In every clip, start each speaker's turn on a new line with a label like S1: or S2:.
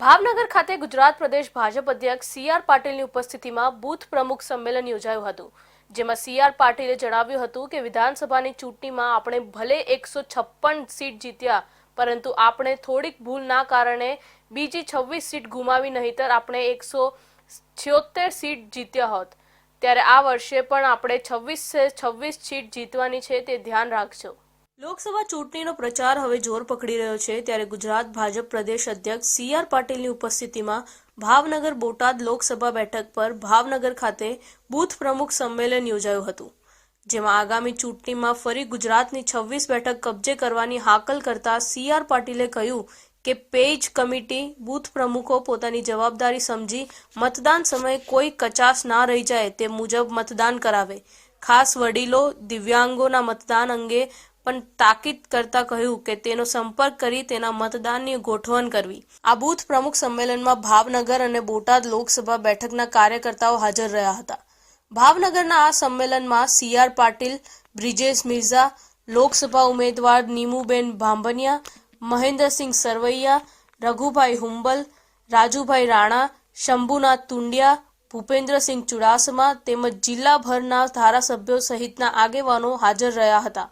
S1: ભાવનગર ખાતે ગુજરાત પ્રદેશ ભાજપ અધ્યક્ષ C R પાટીલની ઉપસ્થિતિમાં બૂથ પ્રમુખ સંમેલન યોજાયું હતું. જેમાં સી આર પાટીલે જણાવ્યું હતું કે વિધાનસભાની ચૂંટણીમાં આપણે ભલે એકસો છપ્પન સીટ જીત્યા, પરંતુ આપણે થોડીક ભૂલના કારણે બીજી છવ્વીસ સીટ ગુમાવી નહીતર આપણે એકસો છ્યોતેર સીટ જીત્યા હોત. ત્યારે આ વર્ષે પણ આપણે છવ્વીસ છવ્વીસ સીટ જીતવાની છે તે ધ્યાન રાખજો. લોકસભા ચૂંટણીનો પ્રચાર હવે જોર પકડી રહ્યો છે ત્યારે ગુજરાત ભાજપ પ્રદેશ અધ્યક્ષ સી આર પાટીલની ઉપસ્થિતિમાં ભાવનગર બોટાદ લોકસભા બેઠક પર ભાવનગર ખાતે બૂથ પ્રમુખ સંમેલન યોજાયું હતું, જેમાં આગામી ચૂંટણીમાં ફરી ગુજરાતની છવ્વીસ બેઠક કબજે કરવાની હાકલ કરતા સી આર પાટીલે કહ્યું કે પેજ કમિટી, બૂથ પ્રમુખો પોતાની જવાબદારી સમજી મતદાન સમયે કોઈ કચાશ ના રહી જાય તે મુજબ મતદાન કરાવે. ખાસ વડીલો, દિવ્યાંગોના મતદાન અંગે પણ તાકીદ કરતા કહ્યું કે તેનો સંપર્ક કરી તેના મતદાનની ગોઠવણ કરવી. આ બૂથ પ્રમુખ સંમેલનમાં ભાવનગર અને બોટાદ લોકસભા બેઠકના કાર્યકર્તાઓ હાજર રહ્યા હતા. ભાવનગરના આ સંમેલનમાં સી આર પાટીલ, બ્રિજેશ મિર્ઝા, લોકસભા ઉમેદવાર નીમુબેન ભાંભનિયા, મહેન્દ્રસિંહ સરવૈયા, રઘુભાઈ હુંબલ, રાજુભાઈ રાણા, શંભુનાથ તુંડિયા, ભૂપેન્દ્રસિંહ ચુડાસમા તેમજ જિલ્લાભરના ધારાસભ્યો સહિતના આગેવાનો હાજર રહ્યા હતા.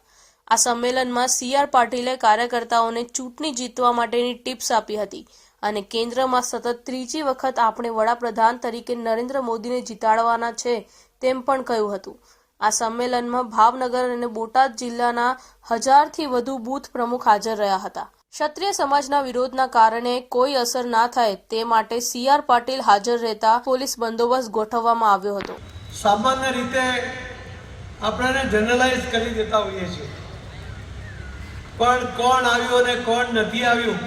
S1: આ સંમેલનમાં સી આર પાટીલે કાર્યકર્તાઓને ચૂંટણી જીતવા માટેની ટિપ્સ આપી હતી અને કેન્દ્રમાં સતત ત્રીજી વખત આપણે વડાપ્રધાન તરીકે નરેન્દ્ર મોદીને જીતાડવાના છે તેમ પણ કહ્યું હતું. આ સંમેલનમાં ભાવનગર અને બોટાદ જિલ્લાના હજારથી વધુ બૂથ પ્રમુખ હાજર રહ્યા હતા. ક્ષત્રિય સમાજના વિરોધના કારણે કોઈ અસર ના થાય તે માટે સી આર પાટીલ હાજર રહેતા પોલીસ બંદોબસ્ત ગોઠવવામાં આવ્યો હતો.
S2: સામાન્ય રીતે આપણને જનરલાઇઝ કરી દેતા હોઈએ છીએ. પણ કોણ આવ્યું અને કોણ નથી આવ્યું?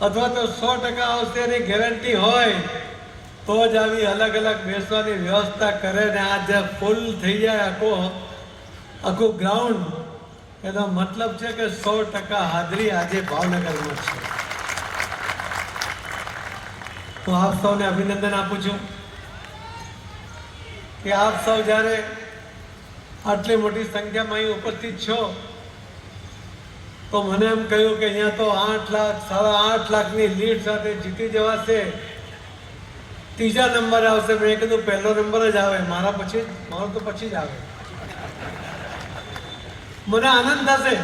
S2: અથવા તો સો ટકા આવશે એની ગેરંટી હોય, તો જ આવી અલગ અલગ બેસવાની વ્યવસ્થા કરે ને આ જે ફૂલ થઈ જાય આખો, આખું ગ્રાઉન્ડ એનો મતલબ છે કે સો ટકા હાજરી આજે ભાવનગરમાં છે. હું આપ સૌને અભિનંદન આપું છું કે આપ સૌ જ્યારે આટલી મોટી સંખ્યામાં અહીં ઉપસ્થિત છો તો મને એમ કહ્યું કે અહીંયા તો આઠ લાખ, સાડા આઠ લાખની લીડ સાથે જીતી જવાશે. ત્રીજા નંબર આવશે. મેં કીધું પહેલો નંબર જ આવે. મારા પછી મારો તો પછી જ આવે. મને આનંદ થશે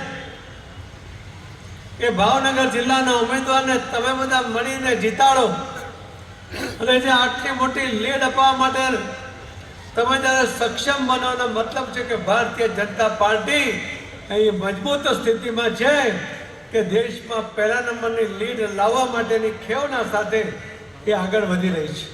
S2: કે ભાવનગર જિલ્લાના ઉમેદવારને તમે બધા મળીને જીતાડો. અને જે આટલી મોટી લીડ અપાવવા માટે તમે જ્યારે સક્ષમ બનવાનો મતલબ છે કે ભારતીય જનતા પાર્ટી અહીં મજબૂત સ્થિતિમાં છે કે દેશમાં પહેલા નંબરની લીડ લાવવા માટેની ખેવના સાથે એ આગળ વધી રહી છે.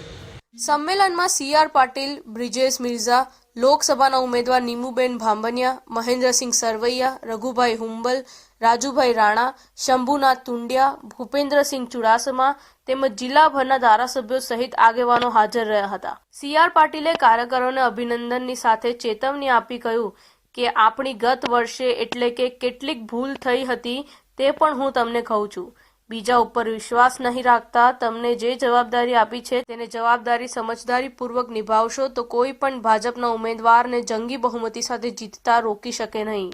S1: સંમેલનમાં સી પાટીલ, બ્રિજેશ મિર્ઝા, લોકસભાના ઉમેદવાર નીમુબેન ભાંભનિયા મહેન્દ્રસિંહ સરવૈયા, રઘુભાઈ હુંબલ, રાજુભાઈ રાણા, શંભુનાથ તુંડિયા ભૂપેન્દ્રસિંહ ચુડાસમા તેમજ જિલ્લાભરના ધારાસભ્યો સહિત આગેવાનો હાજર રહ્યા હતા. સી આર પાટીલે કાર્યકરોને અભિનંદનની સાથે ચેતવણી આપી કહ્યું કે આપણી ગત વર્ષે એટલે કે કેટલીક ભૂલ થઈ હતી તે પણ હું તમને કહું છું. બીજા ઉપર વિશ્વાસ નહીં રાખતા તમને જે જવાબદારી આપી છે તેને જવાબદારી સમજદારીપૂર્વક નિભાવશો તો કોઈ પણ ભાજપના ઉમેદવારને જંગી બહુમતી સાથે જીતતા રોકી શકે નહીં.